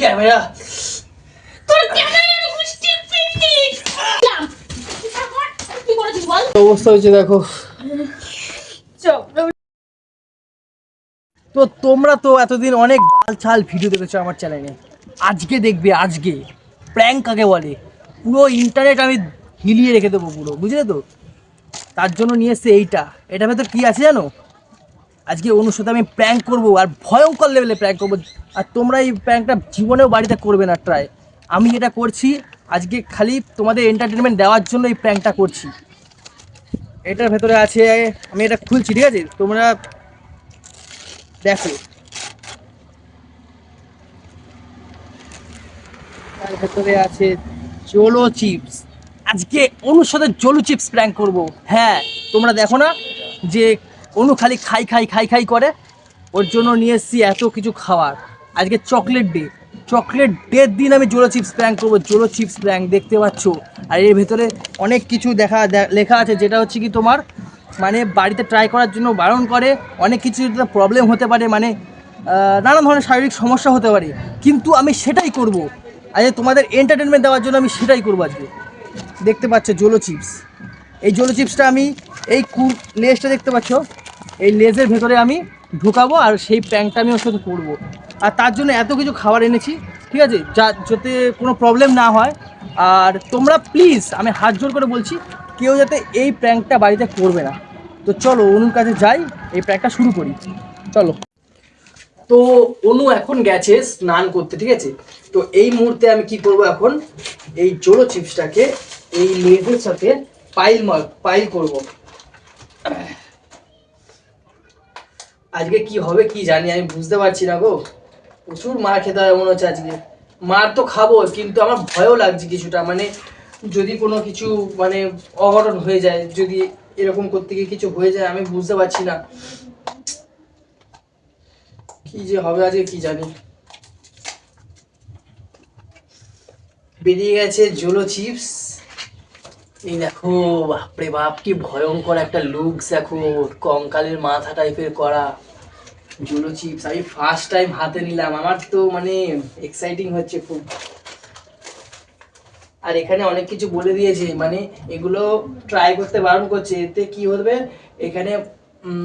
Camera তোর camera গুষ্টি PT কি করেছিস বল অবস্থা হয়েছে দেখো। তো তোমরা তো এতদিন অনেক বাল ছাল ভিডিও দেখেছ আমার চ্যানেলে। আজকে দেখবে আজকে। প্র্যাঙ্ক কাকে বলে? পুরো ইন্টারনেট আমি হিলিয়ে রেখে দেবো পুরো বুঝলে তো? তার জন্য নিয়ে এসছে এইটা। এটা ভেতর কী আছে জানো? আজকে অনুর সাথে আমি প্র্যাঙ্ক করব আর ভয়ঙ্কর লেভেলে প্র্যাঙ্ক করব। আর তোমরা এই প্র্যাঙ্কটা জীবনেও বাড়িতে করবে না ট্রাই আমি এটা করছি, আজকে খালি তোমাদের এন্টারটেনমেন্ট দেওয়ার জন্য এই প্র্যাঙ্কটা করছি। এটার ভেতরে আছে, আমি এটা খুলছি, ঠিক আছে? তোমরা দেখো। তার ভেতরে আছে জোলো চিপস আজকে অনুর সাথে জোলো চিপস প্র্যাঙ্ক করব। হ্যাঁ তোমরা দেখো না যে অনু খালি খাই খাই খাই খাই করে। ওর জন্য নিয়ে এসেছি এত কিছু খাওয়ার। আজকে চকলেট ডে চকলেট ডের দিন আমি জোলো চিপস প্র্যাঙ্ক করব জোলো চিপস প্র্যাঙ্ক দেখতে পাচ্ছ? আর এর ভেতরে অনেক কিছু দেখা লেখা আছে, যেটা হচ্ছে কি তোমার মানে বাড়িতে ট্রাই করার জন্য বারণ করে, অনেক কিছু প্রবলেম হতে পারে মানে নানান ধরনের শারীরিক সমস্যা হতে পারে। কিন্তু আমি সেটাই করব। আজকে তোমাদের এন্টারটেনমেন্ট দেওয়ার জন্য আমি সেটাই করব আজকে। দেখতে পাচ্ছ জোলো চিপস এই জোলো চিপসটা আমি এই কু লেজটা দেখতে পাচ্ছ। এই লেজের ভেতরে আমি ঢুকাবো আর সেই প্যান্টটা আমি ওর সাথে করব। আর তার জন্য এত কিছু খাবার এনেছি, ঠিক আছে? যা, যাতে কোনো প্রবলেম না হয়। আর তোমরা প্লিজ আমি হাত জোর করে বলছি, কেউ যাতে এই প্র্যাঙ্কটা বাড়িতে করবে না। তো চলো, অনুর কাছে যাই, এই প্র্যাঙ্কটা শুরু করি। চলো। তো অনু এখন গেছে স্নান করতে, ঠিক আছে? তো এই মুহূর্তে আমি কি করব এখন? এই জোলো চিপসটাকে এই লেজের সাথে পাইল মার পাইল করব। আজকে কি হবে কি জানি, আমি বুঝতে পারছি না গো। প্রচুর মার খেতে হবে মনে হচ্ছে আজকে। মার তো খাব, কিন্তু আমার ভয়ও লাগছে কিছুটা। মানে যদি কোনো কিছু মানে অঘটন হয়ে যায়, যদি এরকম করতে গিয়ে কিছু হয়ে যায়, আমি বুঝতে পারছি না। কি যে হবে আজকে কি জানি। বেরিয়ে গেছে জোলো চিপস। এই দেখো, বাপরে বাপ, কি ভয়ঙ্কর একটা লুকস দেখো, কঙ্কালের মাথা টাইপের করা। জোলো চিপস আমি ফার্স্ট টাইম হাতে নিলাম, আমার তো মানে এক্সাইটিং হচ্ছে খুব। আর এখানে অনেক কিছু বলে দিয়েছে মানে এগুলো ট্রাই করতে বারণ করছে, এতে কি হবে এখানে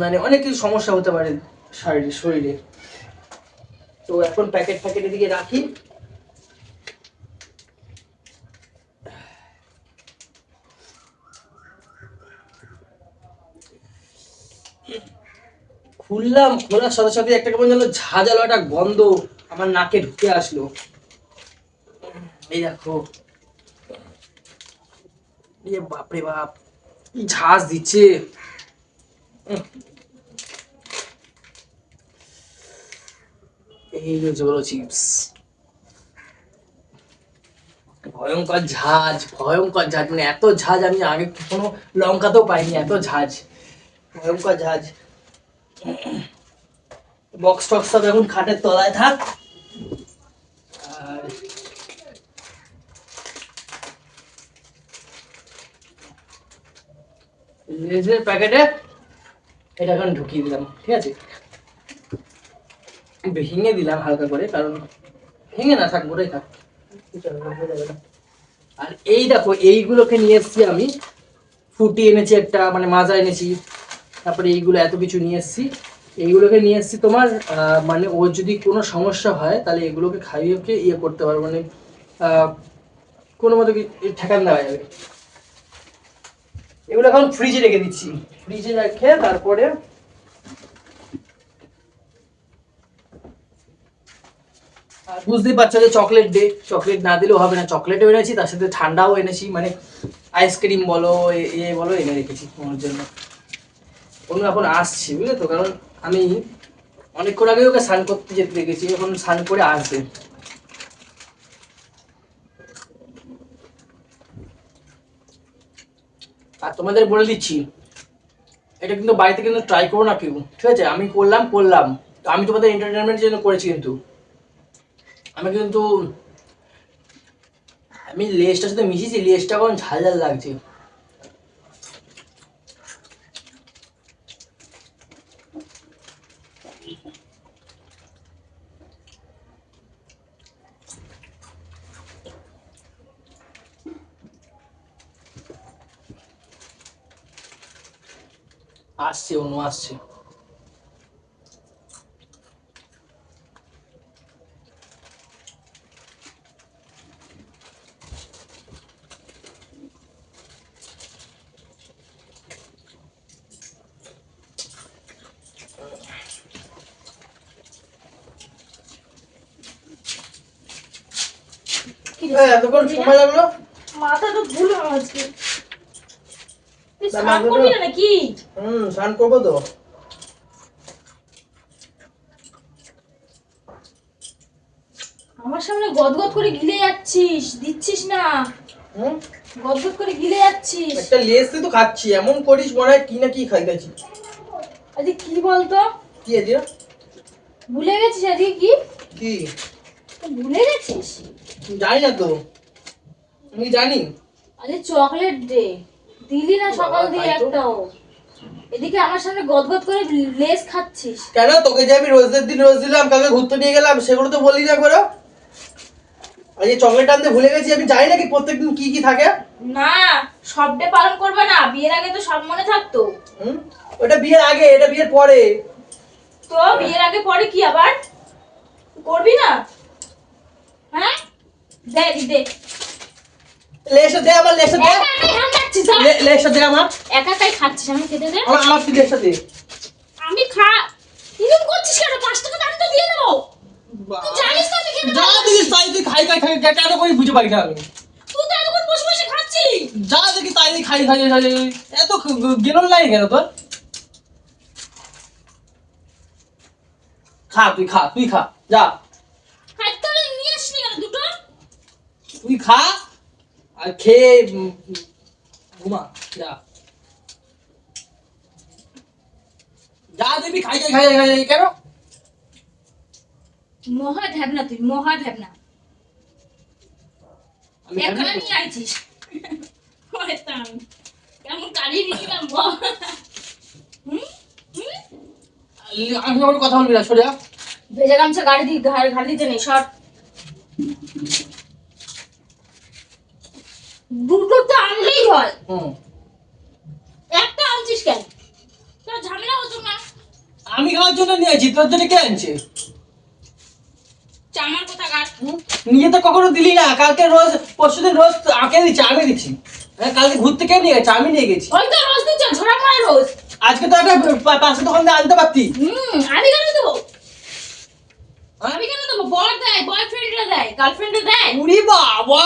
মানে অনেক কিছু সমস্যা হতে পারে শরীরে শরীরে। তো এখন প্যাকেট প্যাকেটের দিকে রাখি। খুললাম, খোলার সাথে সাথে একটা কেমন যেন ঝাঁঝালো একটা গন্ধ আমার নাকে ঢুকে আসলো। এই দেখো। এ বাপরে বাপ, কি দিচ্ছে। এই চিপস। ভয়ঙ্কর ঝাঁজ ভয়ঙ্কর ঝাঁজ। মানে এত ঝাঁজ আমি আগে কখনো লঙ্কাতেও পাইনি, এত ঝাঁজ। ভয়ঙ্কর ঝাঁজ। বক্স টক্স সব এখন খাটের তলায় থাক। লেজের প্যাকেটে, এটা এখন ঢুকিয়ে দিলাম, ঠিক আছে? ভেঙে দিলাম হালকা করে, কারণ ভেঙে না থাক গোটাই থাক। আর এই দেখো, এইগুলোকে নিয়ে এসেছি আমি। ফুটি এনেছি একটা মানে মাজা এনেছি। তারপরে এইগুলো এত কিছু নিয়ে এসেছি। এইগুলোকে নিয়ে এসেছি তোমার মানে ওর যদি কোনো সমস্যা হয়, তাহলে এগুলোকে খাইয়ে ওকে ইয়ে করতে পারবে মানে কোনো মতো ঠেকান দেওয়া যাবে এগুলো এখন ফ্রিজে রেখে দিচ্ছি। ফ্রিজে রেখে তারপরে বুঝতেই পারছ যে চকলেট ডে চকলেট না দিলেও হবে না। চকলেটও এনেছি, তার সাথে ঠান্ডাও এনেছি। মানে আইসক্রিম বলো, এ- বলো, এনে রেখেছি ওর জন্য। অনু এখন আসছে বুঝলে তো কারণ আমি অনেকক্ষণ আগে ওকে স্নান করতে যেতে দেখেছি, এখন স্নান করে আসবে। আর তোমাদের বলে দিচ্ছি, এটা কিন্তু বাড়িতে কিন্তু ট্রাই করো না কেউ, ঠিক আছে? আমি করলাম করলাম। তো আমি তোমাদের এন্টারটেনমেন্টের জন্য করেছি কিন্তু। আমি কিন্তু, আমি লেসটার সাথে মিশিয়েছি লেসটা এখন ঝাল ঝাল লাগছে। আসছে অনু আসছে? এতক্ষণ সময় লাগল মাথা তো ভুল আজকে স্নান করবি না নাকি? হুম স্নান করব তো। আমার সামনে গদগদ করে গিলে যাচ্ছিস দিচ্ছিস না। হুম? গদগদ করে গিলে যাচ্ছিস। একটা লেস তো খাচ্ছি এমন করিস মনে হয় কি না কি খাইতেছি আজকে কি বলতো? কি আছে ভুলে গেছিস আজকে কি? কি? ভুলে গেছিস? জানি না তো। আমি জানি। আজকে চকলেট ডে দিলি না সকাল দিয়ে একটাও। এদিকে আমার সামনে গদগদ করে লেস খাচ্ছিস। কেন? তোকে যে আমি রোজের দিন রোজ দিলাম কালকে ঘুরতে নিয়ে গেলাম সেগুলো তো বলি না করে আর এই চকলেট আনতে ভুলে গেছি আমি জানি না কি প্রত্যেকদিন কি কি থাকে। না সব ডে পালন করবে না বিয়ের আগে তো সব মনে থাকতো। হুম? ওটা বিয়ের আগে এটা বিয়ের পরে। তো বিয়ের আগে পরে কি আবার? করবি না? হ্যাঁ? দে দি দে লেসটা দে আমার লেসটা দে। একা একাই হাম যাচ্ছিস যা। লে- লেসটা দে আমার। একা একাই খাচ্ছিস আমি খেতে দে। আমার আমার তুই লেসটা দে। আমি খা এরকম করছিস কেন? পাঁচ টাকা দাম তো দিয়ে দেবো। তুই জানিস তো আমি খেতে যা না। দেখিস তাই তুই খাই খাই খাই কেন করে বুঝে পারি না আমি। তুই তো এতক্ষণ বসে বসে খাচ্ছিস। যা দেখি তাই খাই খাই খাই। এত গেলন লাগে কেন তোর? খা তুই খা তুই খা যা। খাইতে নিয়ে আসনি কেন দুটো। তুই খা। আর খেয়ে উম, ঘুমা যা যা দেখবি খাই খাই খাই খাই খাই, কেন মহা তুই মহা ভাবনা আমি একা জানি না। নিয়ে আইছিস কেমন হুম হুম আমি কথা বলবি না সরে যা। ভেজা গামছা গাড়ি দিয়ে ঘাড় ঘাড় দিতে নেই শর্ট দুটো তো আনলেই হয় হুম একটা আনছিস কেন? তোর ঝামেলা হতো না? আমি খাওয়ার জন্য নিয়েছি তোর জন্য কে আনছে? চামার কথা হুম? নিজে তো কখনো দিলি না। কালকে রোজ পরশুদিন রোজ আঁকে দিচ্ছি আমি দিচ্ছি। হ্যাঁ কালকে ঘুরতে কে নিয়ে গেছে? আমি নিয়ে গেছি। ওই তো রোজ দিচ্ছ ঝোড়া মারে রোজ। আজকে তো একটা পা- পাশের দোকান থেকে আনতে পারতি হুম আমি কেন দেবো? হ্যাঁ? আমি বর দেয় বয়ফ্রেন্ডরা দেয় গার্লফ্রেন্ডরা দেয়। উড়ি বাবা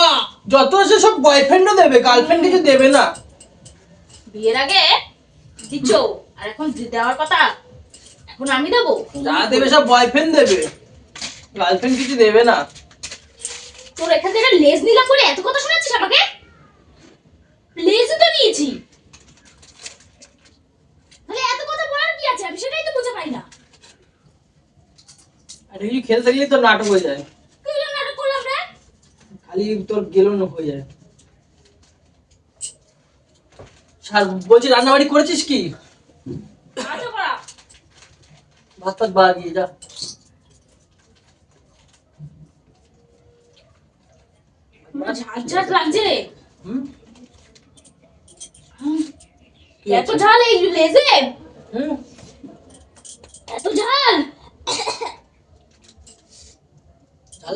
যত সে সব বয়ফ্রেন্ডও দেবে গার্লফ্রেন্ড কিছু দেবে না। বিয়ের আগে দিচ্ছ আর এখন দেওয়ার কথা এখন আমি দেবো। যা দেবে সব বয়ফ্রেন্ড দেবে। গার্লফ্রেন্ড কিছু দেবে না। তোর এখান থেকে লেজ নিলাম বলে এত কথা শোনাচ্ছিস আমাকে? লেজই তো নিয়েছি তাহলে এত কথা বলার কি আছে? আমি সেটাই তো বুঝে পাই না। আর কিছু খেলে থাকলে তো নাটক হয়ে যায় কি জন্য নাটক করলাম রে খালি তোর গেলো না হয়ে যায় আর বলছি রান্নাবাড়ি করেছিস কি? আছো করা ভাত টাত বা গিয়ে যা আমার ঝাল ঝাল লাগছে রে হুম? হুম, কি এত হচ্ছে? ঝাল এই লেজে হুম? এত ঝাল ঝাল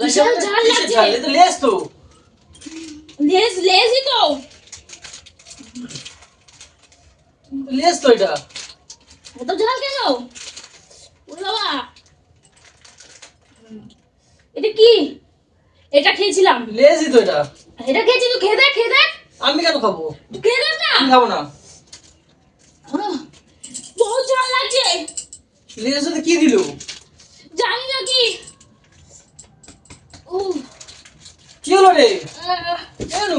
বিশাল ঝাল লাগছে। তো লেস তো লেজ লেজই তো। লেস তো এটা। এত ঝাল কেন? ওরে বাবা। এটা কি? এটা খেয়েছিলাম। লেসই তো এটা। এটা খেয়েছি তুই খেয়ে দেখ খেয়ে দেখ। আমি কেন খাব? খেয়ে দেখ না। আমি খাব না। বহুত ঝাল লাগছে। সাথে কি দিল? জানি না কি। কি হলো রে? কেন?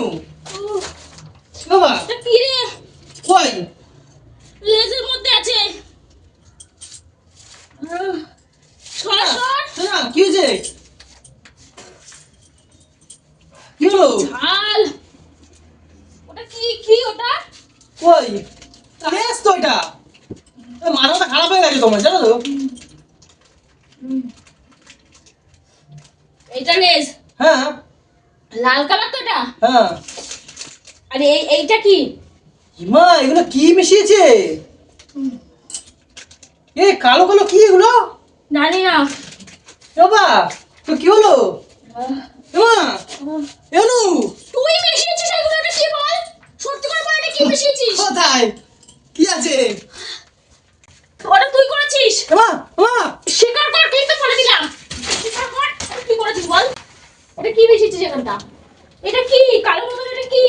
বাবা কি রে? কই? লেজের মধ্যে আছে। সর সর। শোনা কি হয়েছে? কি হলো? ঝাল। ওটা কি কি ওটা? কই? লেস তো এটা। মাথাটা খারাপ হয়ে গেছে তোমার জানো তো। লেজ হ্যাঁ। লাল কালার তো এটা? হ্যাঁ। আর এই এইটা কি? মা এগুলো কি মিশিয়েছে? এ কালো কালো কি এগুলো? জানি না। বাবা তো কি হলো? এনু তুই মিশিয়েছিস এগুলো এটা কি বল? সত্যি করে বল এটা কি মিশিয়েছিস? কোথায়? কি আছে? ওটা তুই করেছিস? এমা এমা স্বীকার কর তুই তো করে দিলাম। স্বীকার কর। তুই করেছিস বল? এটা কি মিশিয়েছিস এখানটা? এটা কি? কালো মতন এটা কি?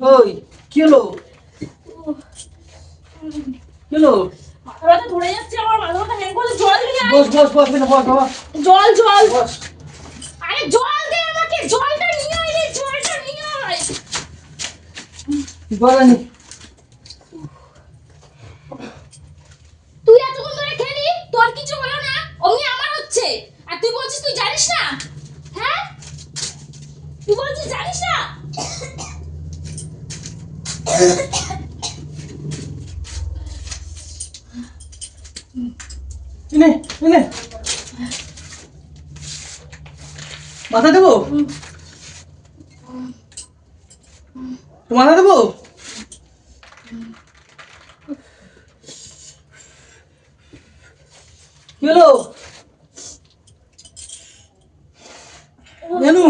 ওই কি হলো? কি হলো? মাথা ব্যথা ধরে যাচ্ছে আমার মাথা ব্যথা হ্যাং করছে জল নিয়ে আয় বস বস বস এখানে বস জল জল। আরে জল দে আমাকে জলটা নিয়ে আয় রে জলটা নিয়ে আয়। বাগানি তুই এতক্ষণ ধরে খেলি তোর কিছু হলো না অমনি আমার হচ্ছে। আর তুই বলছিস তুই জানিস না? হ্যাঁ? তুই বলছিস জানিস না? মাথা দেবো? মাথা দেবো কি হলো জানু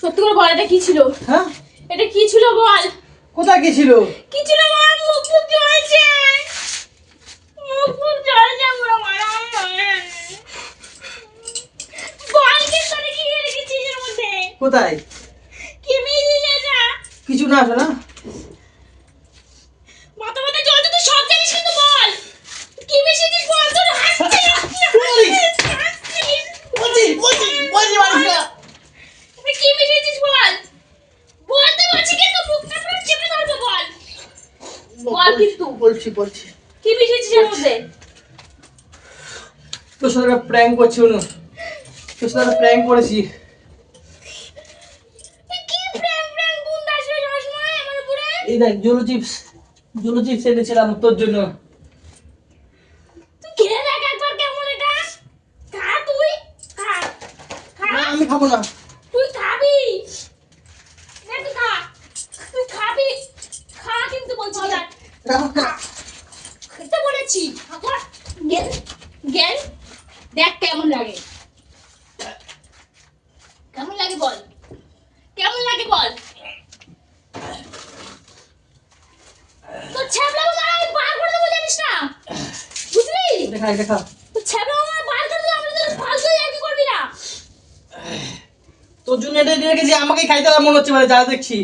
সত্যি করে বল এটা কি ছিল? হ্যাঁ? এটা কি ছিল বল? কোথায় কি ছিল? কি ছিল বল? মুখ মুখ জ্বলছে। মুখ মুখ জ্বলছে পুরো মারা বল কি করে কি রেখেছিস এর মধ্যে কোথায়? কি মিলে যা কিছু না আসো না মাথা মাথা জ্বলছে তুই সব জানিস কিন্তু বল কি মিশিয়েছিস বল তোর হাসছিস হাসছিস বলছি বলছি বলছি মানুষটা তুই কি মিশিয়েছিস বল বলতে বলছি কিন্তু মুখটা পুরো চেপে ধরবো বল বল কিন্তু। বলছি বলছি কি মিশিয়েছিস এর মধ্যে তোর সাথে প্র্যাঙ্ক করছি অনু তোর সাথে প্র্যাঙ্ক করেছি। এই দেখ জুলু চিপস জুলু চিপস এনেছিলাম তোর জন্য তুই খেয়ে দেখ একবার কেমন এটা খা তুই খা খা না আমি খাব না তুই খাবি নে তুই খা তুই খাবি খা কিন্তু বলছি দেখ খা খেতে বলেছি আবার গেল গেল দেখ কেমন লাগে কেমন লাগে বল কেমন লাগে বল তোর ছ্যাবলা মারা আমি বার করে দেবো জানিস না তোর ছ্যাবলা মারা বার করে দেবো আমি তোর ফালতু একই করবি না। তোর জন্য এটা রেখেছি আমাকে খাইতে হবে মনে হচ্ছে মানে যা দেখছি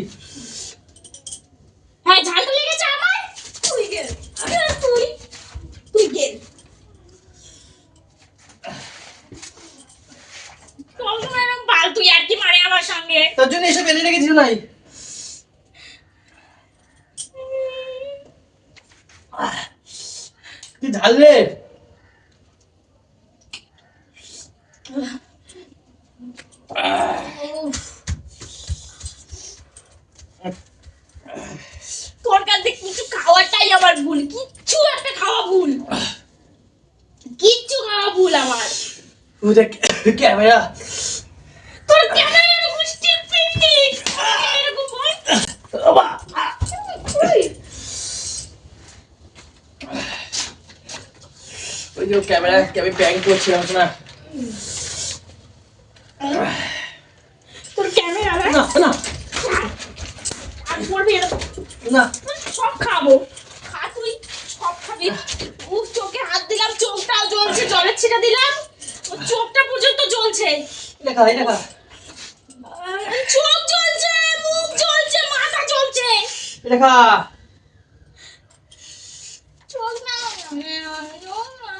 হ্যাঁ ঝালটা লেগেছে আমার তুই গেল তুই তুই গেল সবসময় এরকম ফালতু আর কি মারে আমার সঙ্গে তোর জন্য এসব এনে রেখেছি নাই তুই ঝাল রে তোর কাছে কিছু খাওয়াটাই আমার ভুল কিচ্ছু একটা খাওয়া ভুল। কিচ্ছু খাওয়া ভুল আমার। দেখ ক্যামেরা। তোর ক্যামেরা এরকম বল। তুই। ওই যে ক্যামেরা আমি প্র্যাঙ্ক করছিলাম না তোর ক্যামেরা না না আর করবি এরকম না। সব খাব। খা তুই সব খাবি। মুখ চোখে হাত দিলাম চোখটাও জ্বলছে জলের ছিটা দিলাম। ও চোখটা পর্যন্ত জ্বলছে। দেখা চোখ জ্বলছে মুখ জ্বলছে মাথা জ্বলছে। দেখা চোখ না চোখ না।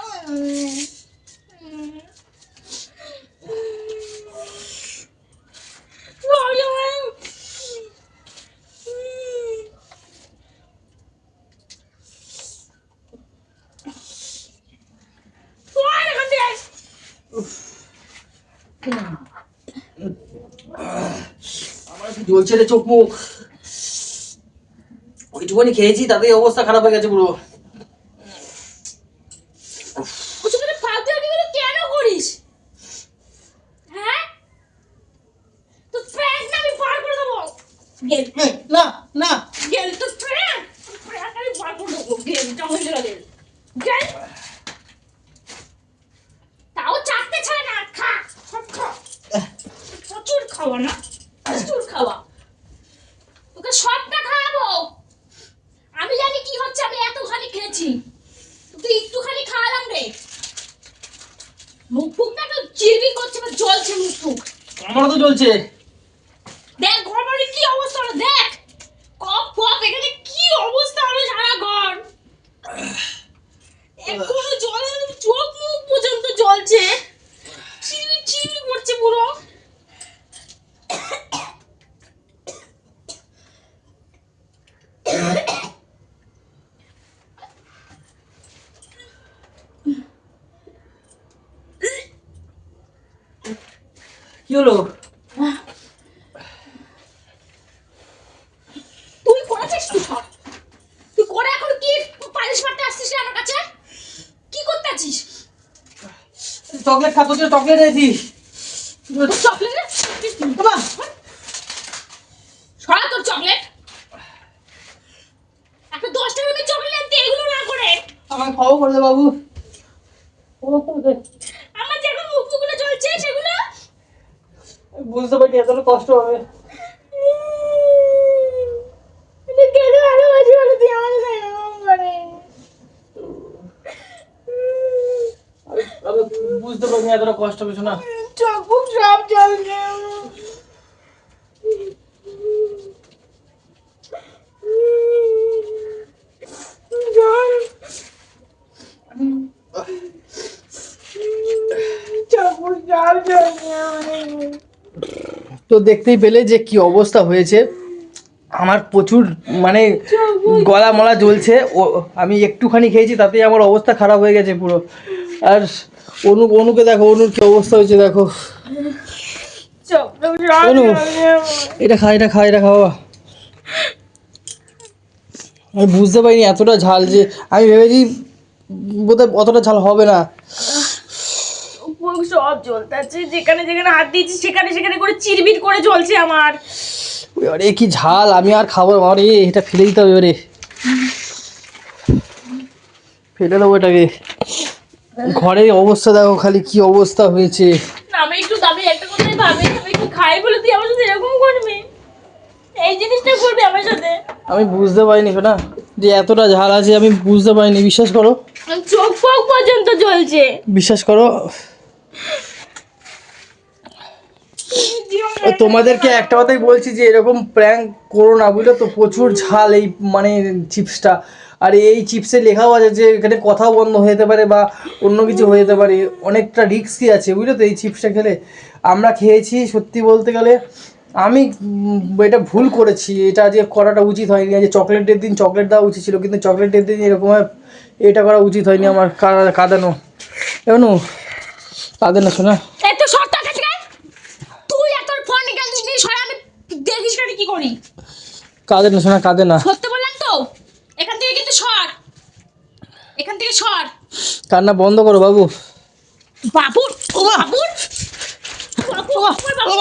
Why not this? আমার জ্বলছে রে চোখ মুখ। ওইটুকুনি খেয়েছি তাতে অবস্থা খারাপ হয়ে গেছে পুরো ওসব ফালতু আইডিগুলো কেন করিস হ্যাঁ জঙ্গল জলাদের গেল তাও চারটে ছাড়ে না খা সব খা প্রচুর খাওয়া না প্রচুর খাওয়া তোকে সবটা খাওয়াবো আমি জানি কি হচ্ছে আমি এতখানি খেয়েছি তুই একটুখানি খাওয়ালাম রে মুখ ফুকটা তো চিরবি করছে বা জ্বলছে মুখ ফুক আমারও তো চলছে দেখ ঘর বাড়ি কি অবস্থা হলো দেখ কপ কপ এখানে কি অবস্থা হলো সারা ঘর এখনও জলে চোখ মুখ পর্যন্ত জ্বলছে চিরবি চিরবি করছে পুরো কি হলো তুই করেছিস তুই সব? তুই করে এখন কি পালিশ মারতে আসছিস আমার কাছে? কি করতে আছিস? চকলেট খাব তো চকলেট দিস চকলেট বাবা সরা তোর চকলেট একটা দশ টাকা দামের চকলেট আনতে এগুলো না করে আমার খবর করে দে বাবু খবর করে দে। আমার যেগুলো মুখ মুখগুলো জ্বলছে সেগুলো আমি বুঝতে পারি এতটা কষ্ট হবে এটা কেন ভালোবাসি বলে তুই আমার সাথে এরকম করে আমি হবে বুঝতে পারছি এতটা কষ্ট হবে না চোখ সব জল চোখ মুখ সব জ্বলছে আমার তো দেখতেই পেলে যে কি অবস্থা হয়েছে। আমার প্রচুর মানে গলা মলা জ্বলছে। ও, আমি একটুখানি খেয়েছি, তাতেই আমার অবস্থা খারাপ হয়ে গেছে পুরো। আর অনু, অনুকে দেখো, অনুর কি অবস্থা হয়েছে দেখো। অনু, এটা খা এটা খা, এটা খাওয়া আমি বুঝতে পারিনি এতটা ঝাল যে, আমি ভেবেছি বোধহয় অতটা ঝাল হবে না। সব জ্বলতে আছে যেখানে যেখানে হাত দিয়েছি সেখানে সেখানে করে চিরবির করে জ্বলছে আমার। আরে কি ঝাল আমি আর খাব আরে এটা ফেলে দিতে হবে এবারে ফেলে দেবো এটাকে। ঘরের অবস্থা দেখো খালি কি অবস্থা হয়েছে। আমি একটু দামি একটা কথাই ভাবি আমি একটু খাই বলে তুই আমার সাথে এরকম করবি? এই জিনিসটা করবি আমার সাথে? আমি বুঝতে পারিনি না যে এতটা ঝাল আছে আমি বুঝতে পারিনি বিশ্বাস করো। চোখ ফোক পর্যন্ত জ্বলছে। বিশ্বাস করো ও তোমাদেরকে একটা কথাই বলছি যে এরকম প্র্যাঙ্ক করো না, বুঝলে তো? প্রচুর ঝাল এই মানে চিপসটা আর এই চিপসে লেখাও আছে যে এখানে কথাও বন্ধ হয়ে যেতে পারে বা অন্য কিছু হয়ে যেতে পারে। অনেকটা রিস্কই আছে, বুঝলে তো? এই চিপসটা খেলে আমরা খেয়েছি সত্যি বলতে গেলে। আমি এটা ভুল করেছি। এটা যে করাটা উচিত হয়নি। যে চকলেটের দিন চকলেট দেওয়া উচিত ছিল, কিন্তু চকলেটের দিন এরকম এটা করা উচিত হয়নি আমার কাঁদানো। এমন কাঁদে না শোনা এত শর্ট টাকা থেকে তুই এত ফোন নিকাল দিস নি সরে আমি দেখিস কাটি কি করি? কাঁদে না শোনা কাঁদে না। সত্যি বললাম তো? এখান থেকে কিন্তু সর। এখান থেকে সর। কান্না বন্ধ করো বাবু। বাবুর বাবুর বাবু বাবু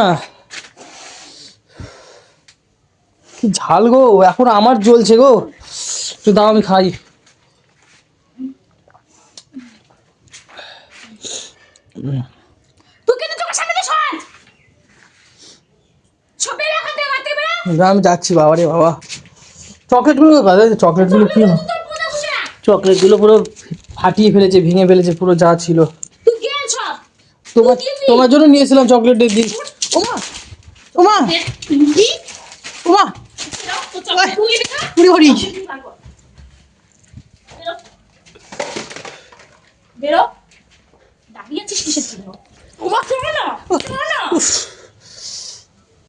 না। কি ঝাল গো এখন আমার জ্বলছে গো। তো দাও আমি খাই। তুই কিন্তু চোখের সামনে দিয়ে সর সব বেরো এখান থেকে হাতে না, আমি যাচ্ছি বাবা রে বাবা। চকলেটগুলো চকলেটগুলো কি চকলেটগুলো পুরো ফাটিয়ে ফেলেছে ভেঙে ফেলেছে পুরো যা ছিল। তোমার তোমার জন্য নিয়েছিলাম চকলেটের দিন ওমা ওমা।